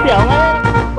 เสียวมาก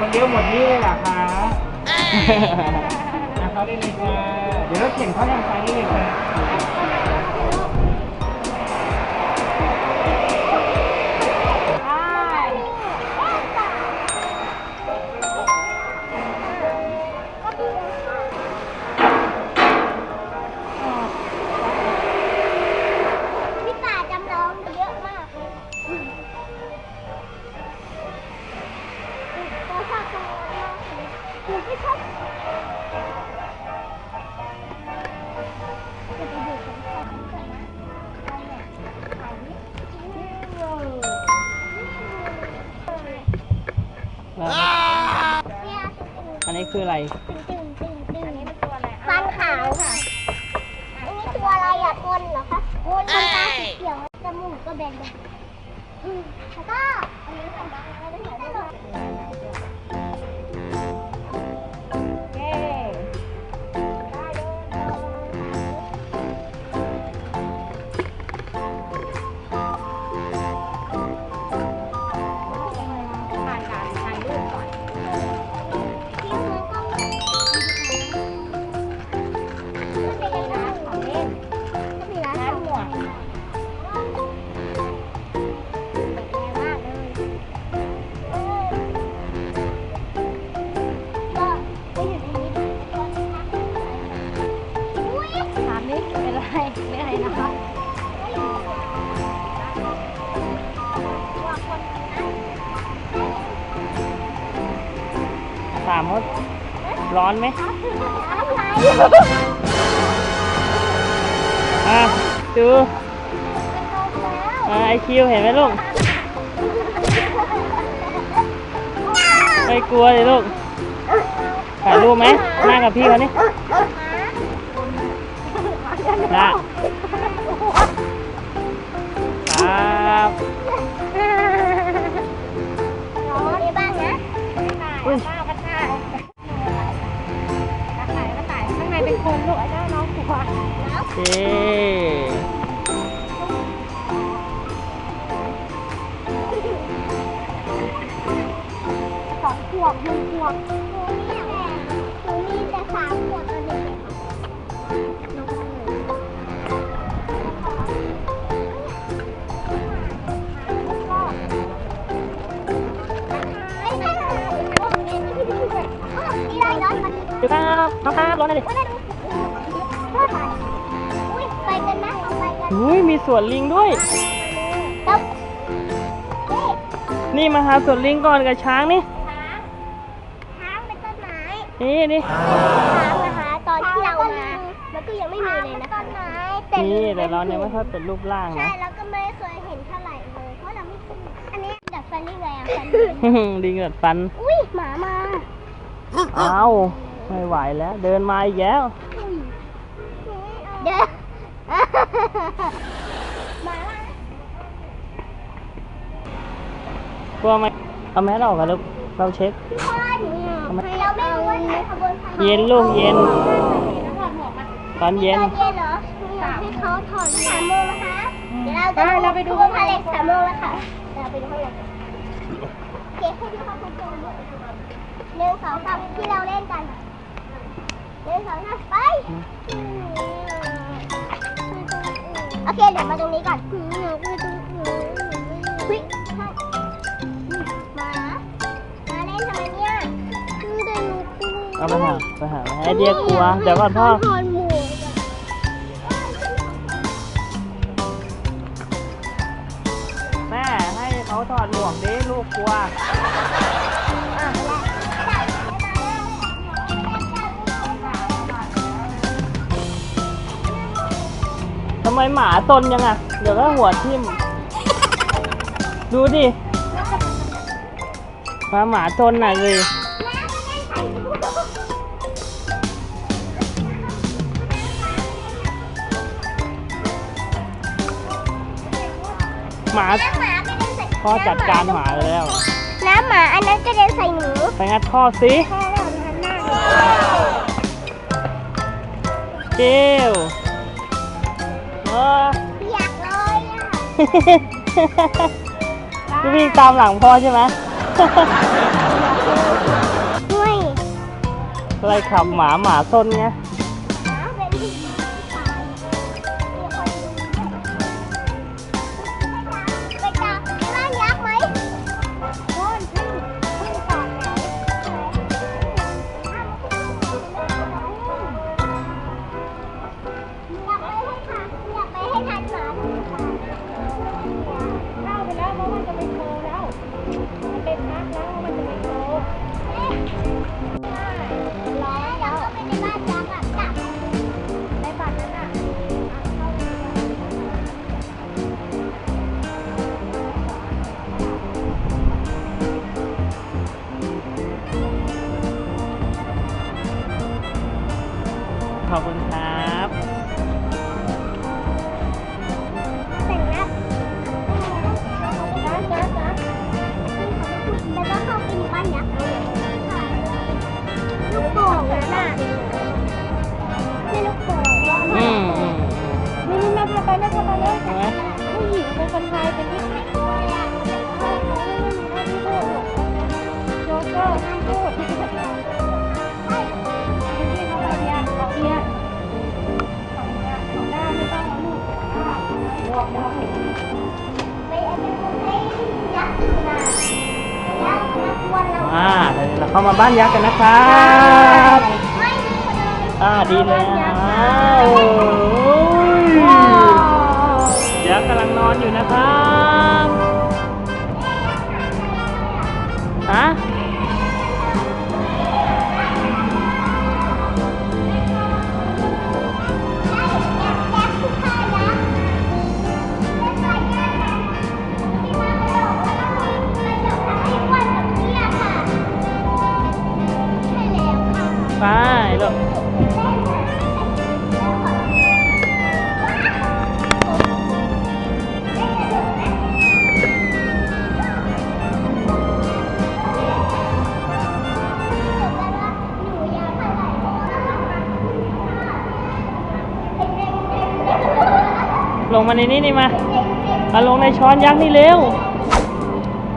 คนเดียวหมดนี่เลยเหรอคะนะเขาได้เลยค่ะเดี๋ยวรถเข็นเขายังไปนี่เลยค่ะ คืออะไร ตึงตึงตึงตึงอันนี้เป็นตัวอะไรฟันขาวค่ะ อันนี้ตัวอะไรอะคนเหรอคะคนตาสีเขียวจมูกก็แบนๆอืมแล้วก็อันนี้ทำบ้างแล้วได้ไหมได้ อนไหมอะไรอะดูอะไอคิวเห็นไหมลูก ไม่กลัวเลยลูกถ่ายรูปไหมนั่งกับพี่เขานี่ละครับร้อนบ้างนะอุ้ย ในเป็นคนลูไอ้เจ้น้องกลัวโอเคสองขวบหนึ่งขวบหนูมีแต่หนูมีแต่สามขวบตอนเด็กๆน้องเลยไม่ใช่ค่ะนี่ได้ร้อนมัน ดูครับน้องครับร้อนอะไรไม่ได้ อุ้ยมีสวนลิงด้วย แล้วนี่นี่มาหาสวนลิงก่อนกับช้างนี่ ช้างช้างเป็นต้นไม้นี่นี่ ช้างนะคะตอนที่เรามามันก็ยังไม่มีเลยนะต้นไม้แต่นี่แต่เราเนี่ยไม่ค่อยเป็นรูปร่างใช่นะ แล้วก็ไม่เคยเห็นเท่าไหร่เลยเพราะเราไม่เคยอันนี้ดัดฟันนี่ไงอะฟันลิงกัดฟัน อุ้ยหมามาเอาไม่ไหวแล้ว เดินมาอีกแล้ว อุ้ยเดี๋ยวหมามา กลัวไหมเอาแมสออกกันลูกเราเช็ค พี่พ่อหนูเราไม่รู้ว่าใครขบวนพาเย็นลูกเย็น ตอนเย็น ตอนเย็นเหรออยากให้เขาถอดสามโมงนะคะเดี๋ยวเราจะเราไปดูขบวนพาเหล็กสามโมงแล้วค่ะเดี๋ยวเราไปดูข้างในกันโอเคให้พี่พ่อคุณโจหนึ่งสองสามที่เราเล่นกันหนึ่งสองสามไป โอเค เดี๋ยวมาตรงนี้ก่อนเฮ้ยหมาหมาเล่นทำไมเนี่ยคือเดินเอาไปหาไปหาไอเดียกลัว เดี๋ยวก่อนพ่อถอนหมวกแม่ให้เขาถอดหมวกดิลูกกลัวอะแล้วำไมหมาตนยังอะ เดี๋ยวก็หัวทิ่ม ดูดิหมาหมาตนหน่ะเลยหมาพ่อจัดการหมาแล้วน้ำหมาอันนั้นกระเด็นใส่หนูไปงัดพ่อสิเจล อยากลอยอะจะวิ่งตามหลังพ่อใช่ไหมไม่อะไรขับหมาหมาส้นเงี้ย บ้านยักษ์กันนะครับอ่าดีแล้วยักษ์กำลังนอนอยู่นะครับฮะ ไปลูกลงมาในนี้นี่มามาลงในช้อนยักษ์นี่เร็ว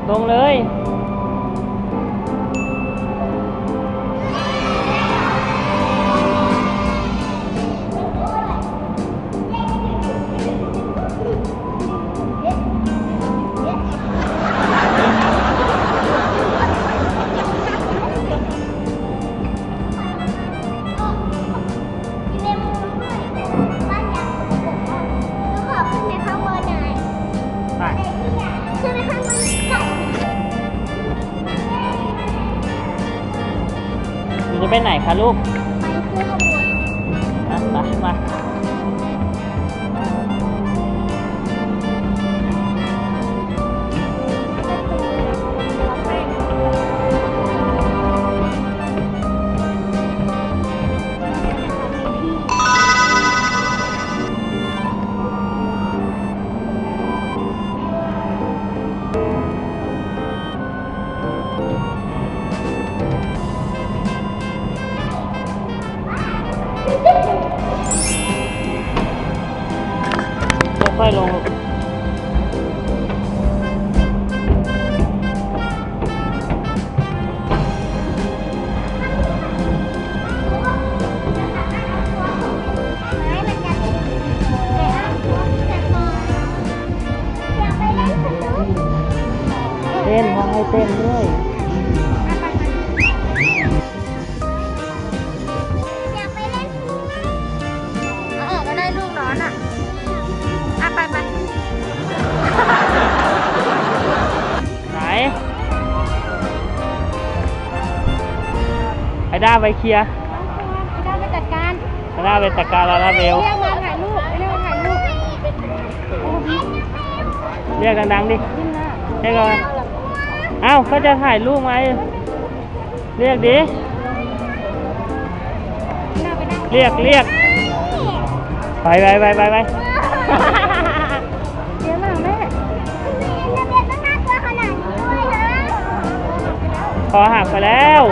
ลงเลย จะไปไหนคะลูก ไปามามา ด้าไปเคลียร์ไม่ด้าไปจัดการไอด้าไปจัดการลาลาเบล เรียกมาถ่ายรูปเรียกมาถ่ายรูปเรียกดังๆดิ ยิ้มหน้าเรียกอะไรเอ้าก็จะถ่ายรูปไหมเรียกดิเรียกเรียก ไปไปไปไปไปเดี๋ยวมาแม่ะพอหักไปแล้ว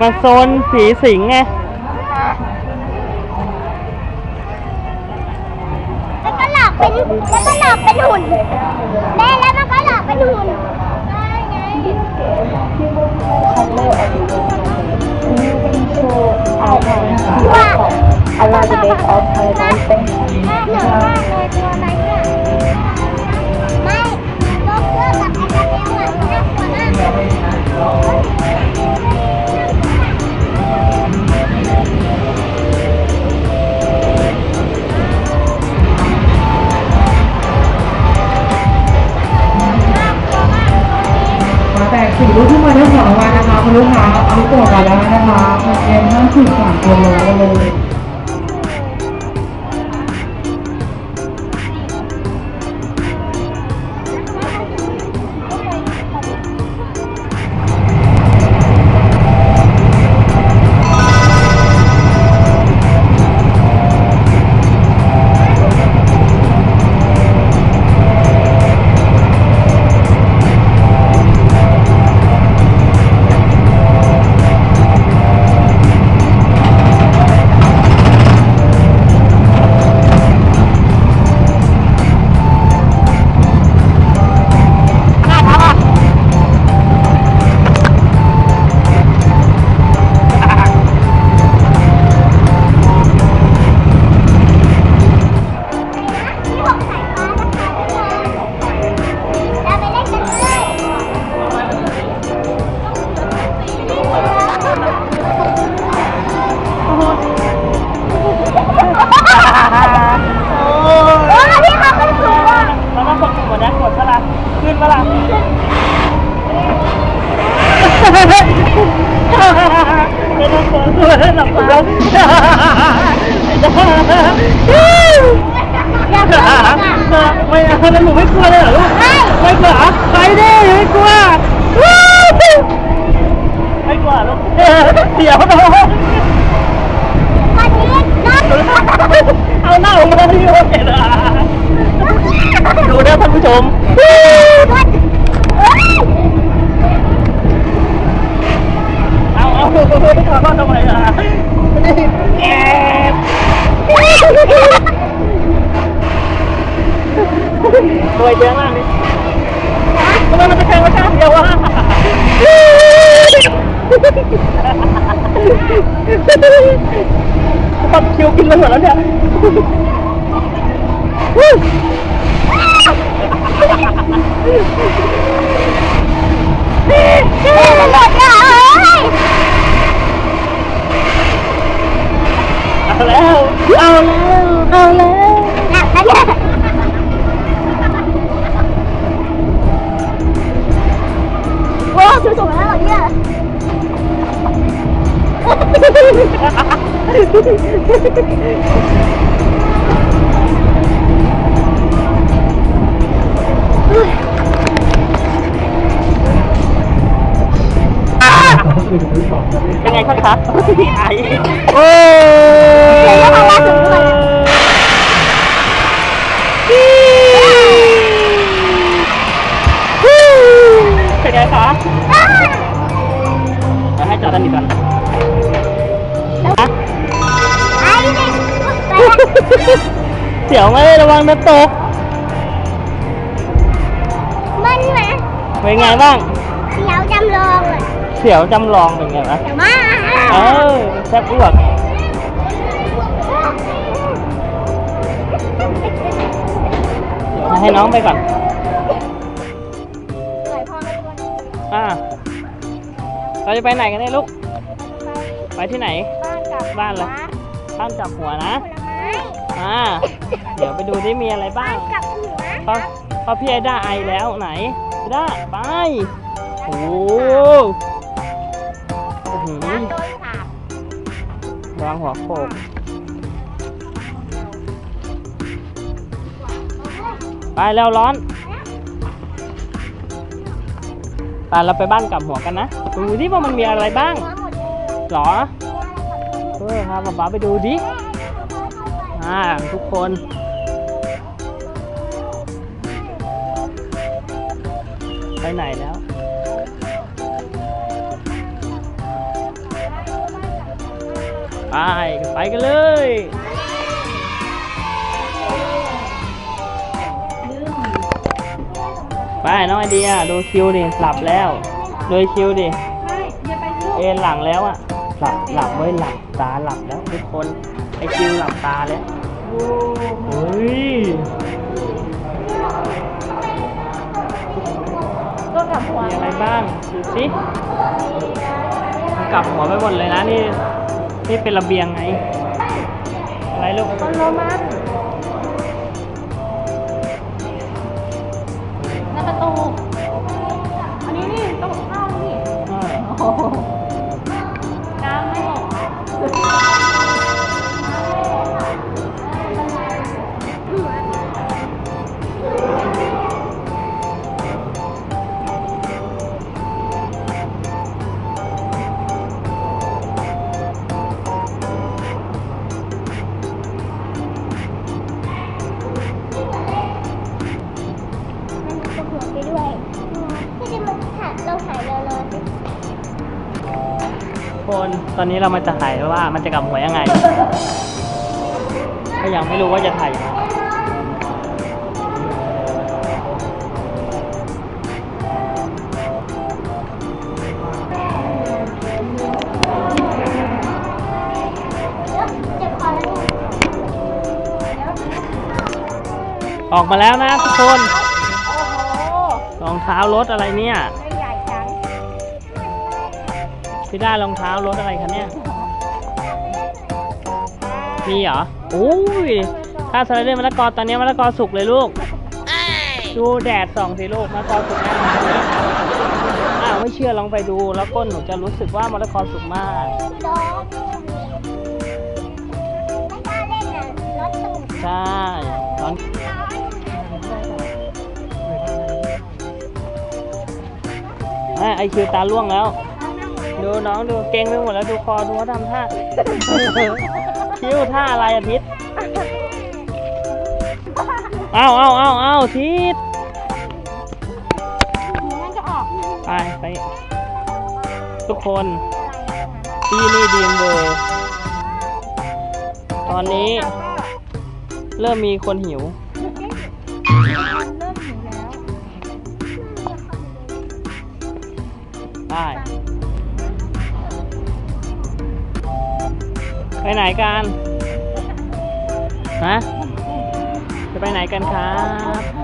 มันโซนผีสิงไงแล้วก็หลอกเป็นแล้วก็หลอกเป็นหุ่นแม่แล้วมันก็หลอกเป็นหุ่นได้ไงว่า allow the base of paradise thing. คุณลูกค้าอันนี้ตัวกันแล้วนะคะมันเย็นห้าสิบสามตัวโลเลย ดี๋ยวน้องวันนี้น้องเอาหน้าออกมาที่โอเคนะดูนะท่านผู้ชมเอาเอาขอโทษทำไมล่ะแอบตัวเยอะมากเลยทำไมมันจะแข่งมาข้างเดียววะ ตัดคิวกินมาหมดแล้วเนี่ย โอ้เดี๋ยวเรามาถึงด้วยนะเป็นไงคะเดี๋ยวให้จอดด้านนี้ก่อนฮะไอ้เด็กไปละเสียวไหมระวังนะตก มันนะเป็นไงบ้าง เสียวจำลองเลยเสียวจำลองเป็นไงวะแต่ว่า เออแซ่บอ้วกเดี๋ยวให้น้องไปก่อนปล่อยพ่อมาด้วยอ่า เราจะไปไหนกันเนี่ยลูก ไปที่ไหนบ้านกับบ้านเหรอบ้านกลับหัวนะ ผลไม้อ่า เดี๋ยวไปดูที่มีอะไรบ้างกับหัวเพราะเพราะพี่ไอด้าไอแล้วไหนไอด้าไป โอ้โหอื้อหือโดนสาบ วางหัวโขกไปแล้วร้อนไปเราไปบ้านกลับหัวกันนะ ดูที่ว่ามันมีอะไรบ้างหรอเออพาป๊าป๊าไปดูดิอ่าทุกคนไปไหนแล้ว ไปไปกันเลยไปน้องไอเดียดูคิวดิหลับแล้วดูคิวดิไม่อย่าไปลูกเอ็นหลังแล้วอะหลับหลับไว้ยหลับตาหลับแล้วทุกคนไอคิวหลับตาแล้วเฮ้ยก็กลับหัวมีอะไรบ้างดูสิมันกลับหัวไปหมดเลยนะนี่ นี่เป็นระเบียงไง อะไรลูกคอนโดมันหน้าประตู อันนี้นี่ต้องเข้านี่อ่าโอ้ คนตอนนี้เรามาจะถ่ายว่ามันจะกลับหัวยังไง ก็ยังไม่รู้ว่าจะถ่ายยังไงเจ็บคอแล้วเนี่ยออกมาแล้วนะทุกคนโอ้โหรองเท้ารถอะไรเนี่ยไม่ใหญ่จัง พี่ได้ารองเท้ารถอะไรคะเนี่ย มีเหรอโอ้ยถ้าสไลเดอร์มะละกอตอนนี้มะละกอสุกเลยลูก ดูแดดส่องสิลูกมะละกอสุกแน่นอนเลยอ้าวไม่เชื่อลองไปดูแล้วก้นหนูจะรู้สึกว่ามะละกอสุกมากดอกไม่กล้าเล่นน่ะรถตูดใช่ตอนไอคิวตาล่วงแล้ว ดูน้องดูเก่งไปหมดแล้วดูคอดูเขาทำท่าคิ้วท่าอะไรอาทิตย์อ้าวอ้าวอ้าวอ้าวทิศมันจะออกไปไป ทุกคนที่นี่ดีมเบอร์ตอนนี้ เริ่มมีคนหิว เริ่มหิวแล้วไป ไหนกัน ฮะ จะไปไหนกันครับ